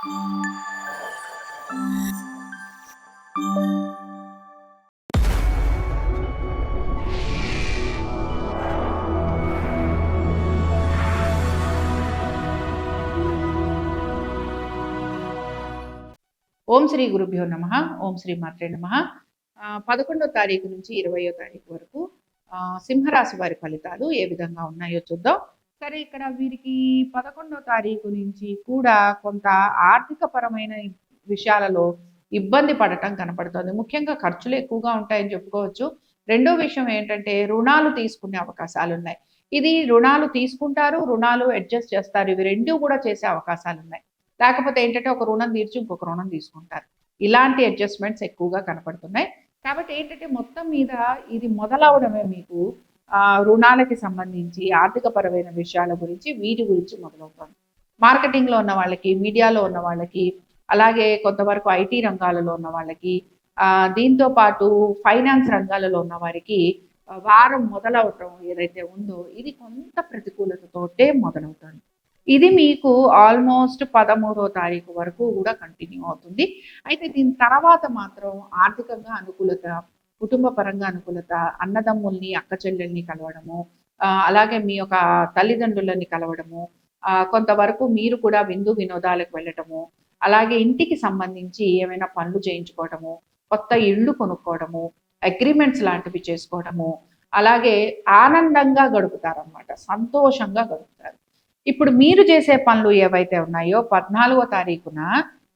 ఓం శ్రీ గురుభ్యో నమ. ఓం శ్రీ మాత్రే నమ. పదకొండో తారీఖు నుంచి ఇరవయో తారీఖు వరకు సింహరాశి వారి ఫలితాలు ఏ విధంగా ఉన్నాయో చూద్దాం. సరే ఇక్కడ వీరికి పదకొండో తారీఖు నుంచి కూడా కొంత ఆర్థిక పరమైన విషయాలలో ఇబ్బంది పడటం కనపడుతుంది. ముఖ్యంగా ఖర్చులు ఎక్కువగా ఉంటాయని చెప్పుకోవచ్చు. రెండో విషయం ఏంటంటే రుణాలు తీసుకునే అవకాశాలు ఉన్నాయి ఇది రుణాలు తీసుకుంటారు రుణాలు అడ్జస్ట్ చేస్తారు. ఇవి రెండు కూడా చేసే అవకాశాలు ఉన్నాయి లేకపోతే ఏంటంటే ఒక రుణం తీర్చి ఇంకొక రుణం తీసుకుంటారు. ఇలాంటి అడ్జస్ట్మెంట్స్ ఎక్కువగా కనపడుతున్నాయి. కాబట్టి ఏంటంటే మొత్తం మీద ఇది మొదలవడమే మీకు రుణాలకి సంబంధించి ఆర్థిక పరమైన విషయాల గురించి వీటి గురించి మొదలవుతుంది మార్కెటింగ్లో ఉన్న వాళ్ళకి మీడియాలో ఉన్న వాళ్ళకి అలాగే కొంతవరకు ఐటీ రంగాలలో ఉన్న వాళ్ళకి దీంతో పాటు ఫైనాన్స్ రంగాలలో ఉన్న వారికి వారం మొదలవటం ఏదైతే ఉందో ఇది కొంత ప్రతికూలతతోటే మొదలవుతుంది ఇది మీకు ఆల్మోస్ట్ పదమూడో తారీఖు వరకు కూడా కంటిన్యూ అవుతుంది. అయితే దీని తర్వాత మాత్రం ఆర్థికంగా అనుకూలత కుటుంబ పరంగా అనుకూలత అన్నదమ్ముల్ని అక్క చెల్లెల్ని కలవడము అలాగే మీ యొక్క తల్లిదండ్రులని కలవడము కొంతవరకు మీరు కూడా విందు వినోదాలకు వెళ్ళటము అలాగే ఇంటికి సంబంధించి ఏమైనా పనులు చేయించుకోవడము కొత్త ఇళ్ళు కొనుక్కోవడము అగ్రిమెంట్స్ లాంటివి చేసుకోవడము అలాగే ఆనందంగా గడుపుతారనమాట సంతోషంగా గడుపుతారు. ఇప్పుడు మీరు చేసే పనులు ఏవైతే ఉన్నాయో పద్నాలుగో తారీఖున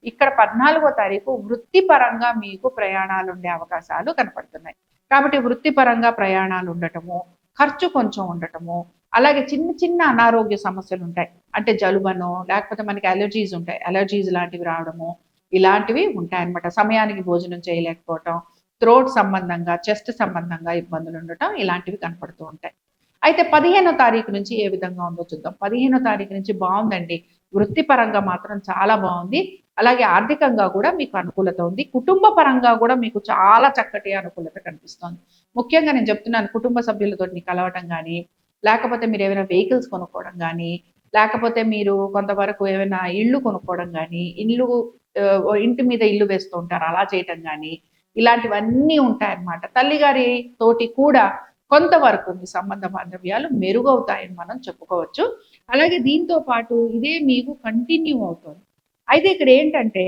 ఇక్కడ పద్నాలుగో తారీఖు వృత్తిపరంగా మీకు ప్రయాణాలు ఉండే అవకాశాలు కనపడుతున్నాయి. కాబట్టి వృత్తిపరంగా ప్రయాణాలు ఉండటము ఖర్చు కొంచెం ఉండటము అలాగే చిన్న చిన్న అనారోగ్య సమస్యలు ఉంటాయి. అంటే జలుబనో లేకపోతే మనకి అలర్జీస్ ఉంటాయి. అలర్జీస్ లాంటివి రావడము ఇలాంటివి ఉంటాయన్నమాట. సమయానికి భోజనం చేయలేకపోవటం థ్రోట్ సంబంధంగా చెస్ట్ సంబంధంగా ఇబ్బందులు ఉండటం ఇలాంటివి కనపడుతూ ఉంటాయి. అయితే పదిహేనో తారీఖు నుంచి ఏ విధంగా ఉందో చూద్దాం. పదిహేనో తారీఖు నుంచి బాగుందండి. వృత్తిపరంగా మాత్రం చాలా బాగుంది. అలాగే ఆర్థికంగా కూడా మీకు అనుకూలత ఉంది. కుటుంబ పరంగా కూడా మీకు చాలా చక్కటి అనుకూలత కనిపిస్తోంది. ముఖ్యంగా నేను చెప్తున్నాను కుటుంబ సభ్యులతో కలవటం కానీ లేకపోతే మీరు ఏమైనా వెహికల్స్ కొనుక్కోవడం కానీ లేకపోతే మీరు కొంతవరకు ఏమైనా ఇల్లు కొనుక్కోవడం కానీ ఇల్లు ఇంటి మీద ఇల్లు వేస్తూ ఉంటారు అలా చేయటం కానీ ఇలాంటివన్నీ ఉంటాయన్నమాట. తల్లిగారి తోటి కూడా కొంతవరకు మీ సంబంధ బాంధవ్యాలు మెరుగవుతాయని మనం చెప్పుకోవచ్చు. అలాగే దీంతో పాటు ఇదే మీకు కంటిన్యూ అవుతుంది. అయితే ఇక్కడ ఏంటంటే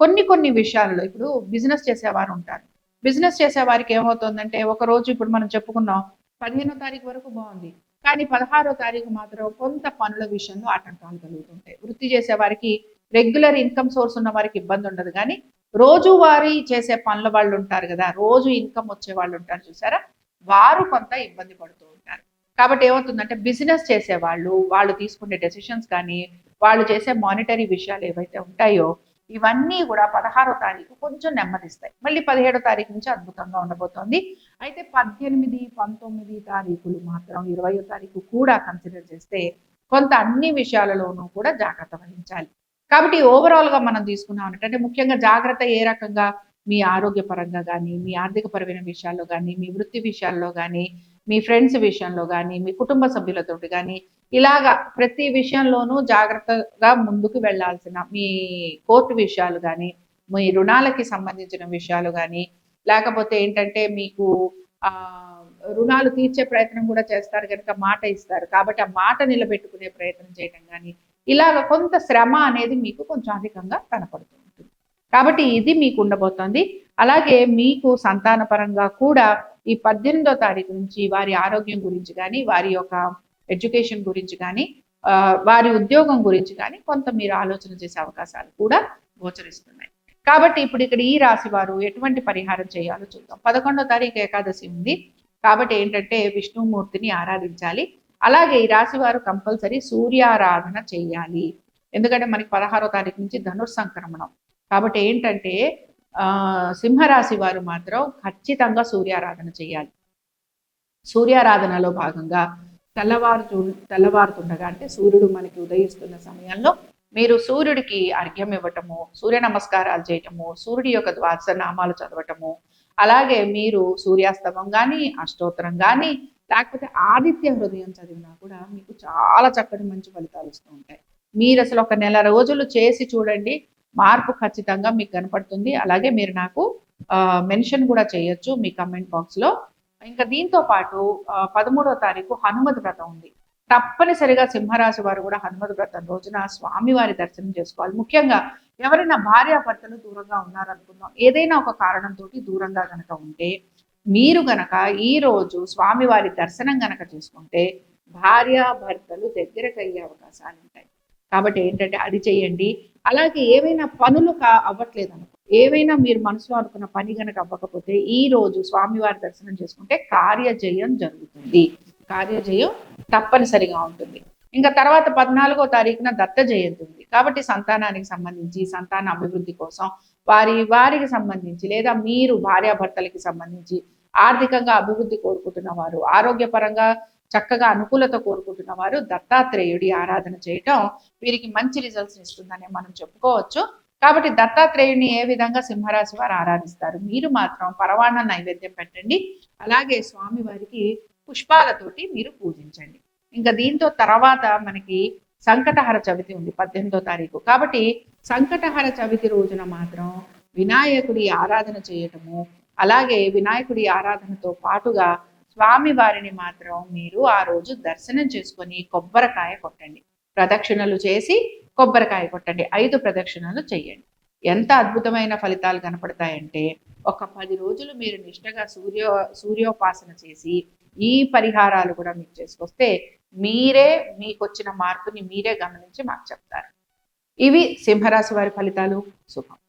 కొన్ని కొన్ని విషయాల్లో ఇప్పుడు బిజినెస్ చేసేవారు ఉంటారు. బిజినెస్ చేసేవారికి ఏమవుతుందంటే ఒక రోజు ఇప్పుడు మనం చెప్పుకున్నాం పదిహేనో తారీఖు వరకు బాగుంది. కానీ పదహారో తారీఖు మాత్రం కొంత పనుల విషయంలో ఆటంకాలు కలుగుతుంటాయి. వృత్తి చేసే వారికి రెగ్యులర్ ఇన్కమ్ సోర్స్ ఉన్న వారికి ఇబ్బంది ఉండదు. కానీ రోజువారీ చేసే పనుల వాళ్ళు ఉంటారు కదా రోజు ఇన్కమ్ వచ్చే వాళ్ళు ఉంటారు చూసారా? వారు కొంత ఇబ్బంది పడుతూ ఉంటారు. కాబట్టి ఏమవుతుందంటే బిజినెస్ చేసే వాళ్ళు వాళ్ళు తీసుకునే డెసిషన్స్ కానీ వాళ్ళు చేసే మానిటరీ విషయాలు ఏవైతే ఉంటాయో ఇవన్నీ కూడా పదహారో తారీఖు కొంచెం నెమ్మదిస్తాయి. మళ్ళీ పదిహేడో తారీఖు నుంచి అద్భుతంగా ఉండబోతోంది. అయితే పద్దెనిమిది పంతొమ్మిది తారీఖులు మాత్రం ఇరవయో తారీఖు కూడా కన్సిడర్ చేస్తే కొంత అన్ని విషయాలలోనూ కూడా జాగ్రత్త వహించాలి. కాబట్టి ఓవరాల్గా మనం తీసుకున్నాం అంటే ముఖ్యంగా జాగ్రత్త ఏ రకంగా మీ ఆరోగ్యపరంగా కానీ మీ ఆర్థిక పరమైన విషయాల్లో కానీ మీ వృత్తి విషయాల్లో కానీ మీ ఫ్రెండ్స్ విషయంలో కానీ మీ కుటుంబ సభ్యులతోటి కానీ ఇలాగా ప్రతి విషయంలోనూ జాగ్రత్తగా ముందుకు వెళ్ళాల్సిన మీ కోర్టు విషయాలు కానీ మీ రుణాలకి సంబంధించిన విషయాలు కానీ లేకపోతే ఏంటంటే మీకు ఆ రుణాలు తీర్చే ప్రయత్నం కూడా చేస్తారు కనుక మాట ఇస్తారు. కాబట్టి ఆ మాట నిలబెట్టుకునే ప్రయత్నం చేయడం కానీ ఇలాగ కొంత శ్రమ అనేది మీకు కొంచెం అధికంగా కనపడుతూ ఉంటుంది. కాబట్టి ఇది మీకు ఉండబోతోంది. అలాగే మీకు సంతానపరంగా కూడా ఈ పద్దెనిమిదో తారీఖు నుంచి వారి ఆరోగ్యం గురించి కానీ వారి యొక్క ఎడ్యుకేషన్ గురించి కానీ వారి ఉద్యోగం గురించి కానీ కొంత మీరు ఆలోచన చేసే అవకాశాలు కూడా గోచరిస్తున్నాయి. కాబట్టి ఇప్పుడు ఇక్కడ ఈ రాశి వారు ఎటువంటి పరిహారం చేయాలో చూద్దాం. పదకొండో తారీఖు ఏకాదశి ఉంది. కాబట్టి ఏంటంటే విష్ణుమూర్తిని ఆరాధించాలి. అలాగే ఈ రాశి వారు కంపల్సరీ సూర్యారాధన చేయాలి. ఎందుకంటే మనకి పదహారో తారీఖు నుంచి ధనుర్సంక్రమణం. కాబట్టి ఏంటంటే సింహరాశి వారు మాత్రం ఖచ్చితంగా సూర్యారాధన చేయాలి. సూర్యారాధనలో భాగంగా తెల్లవారు తెల్లవారుతుండగా అంటే సూర్యుడు మనకి ఉదయిస్తున్న సమయంలో మీరు సూర్యుడికి అర్ఘ్యం ఇవ్వటము సూర్య నమస్కారాలు చేయటము సూర్యుడి యొక్క ద్వాదశ నామాలు చదవటము అలాగే మీరు సూర్యాస్తమం కానీ అష్టోత్తరం కానీ లేకపోతే ఆదిత్య హృదయం చదివినా కూడా మీకు చాలా చక్కటి మంచి ఫలితాలు వస్తూ ఉంటాయి. మీరు అసలు ఒక నెల రోజులు చేసి చూడండి మార్పు ఖచ్చితంగా మీకు కనపడుతుంది. అలాగే మీరు నాకు మెన్షన్ కూడా చేయొచ్చు మీ కమెంట్ బాక్స్లో ఇంకా దీంతో పాటు పదమూడవ తారీఖు హనుమతి వ్రతం ఉంది. తప్పనిసరిగా సింహరాశి వారు కూడా హనుమతి వ్రతం రోజున స్వామివారి దర్శనం చేసుకోవాలి. ముఖ్యంగా ఎవరైనా భార్యాభర్తలు దూరంగా ఉన్నారనుకుందాం. ఏదైనా ఒక కారణంతో దూరంగా గనక ఉంటే మీరు గనక ఈరోజు స్వామివారి దర్శనం గనక చేసుకుంటే భార్యాభర్తలు దగ్గరకు అయ్యే అవకాశాలు ఉంటాయి కాబట్టి ఏంటంటే అది చేయండి. అలాగే ఏవైనా పనులు కా అవ్వట్లేదు అనుకో ఏవైనా మీరు మనసులో అనుకున్న పని గనక అవ్వకపోతే ఈ రోజు స్వామివారి దర్శనం చేసుకుంటే కార్యజయం జరుగుతుంది. కార్యజయం తప్పనిసరిగా ఉంటుంది. ఇంకా తర్వాత పద్నాలుగో తారీఖున దత్త జయంతి ఉంది. కాబట్టి సంతానానికి సంబంధించి సంతాన అభివృద్ధి కోసం వారి వారికి సంబంధించి లేదా మీరు భార్యాభర్తలకి సంబంధించి ఆర్థికంగా అభివృద్ధి కోరుకుంటున్న వారు ఆరోగ్యపరంగా చక్కగా అనుకూలత కోరుకుంటున్న వారు దత్తాత్రేయుడి ఆరాధన చేయటం వీరికి మంచి రిజల్ట్స్ ఇస్తుందని మనం చెప్పుకోవచ్చు. కాబట్టి దత్తాత్రేయుని ఏ విధంగా సింహరాశి వారు ఆరాధిస్తారు? మీరు మాత్రం పరవాణ నైవేద్యం పెట్టండి. అలాగే స్వామి వారికి పుష్పాలతోటి మీరు పూజించండి. ఇంకా దీంతో తర్వాత మనకి సంకటహర చవితి ఉంది పద్దెనిమిదో తారీఖు. కాబట్టి సంకటహర చవితి రోజున మాత్రం వినాయకుడి ఆరాధన చేయటము అలాగే వినాయకుడి ఆరాధనతో పాటుగా స్వామి వారిని మాత్రం మీరు ఆ రోజు దర్శనం చేసుకొని కొబ్బరికాయ కొట్టండి. ప్రదక్షిణలు చేసి కొబ్బరికాయ కొట్టండి. ఐదు ప్రదక్షిణలు చేయండి. ఎంత అద్భుతమైన ఫలితాలు కనపడతాయంటే ఒక పది రోజులు మీరు నిష్టగా సూర్య సూర్యోపాసన చేసి ఈ పరిహారాలు కూడా మీకు చేసుకొస్తే మీరే మీకు వచ్చిన మార్పుని మీరే గమనించి మాకు చెప్తారు. ఇవి సింహరాశి వారి ఫలితాలు. శుభం.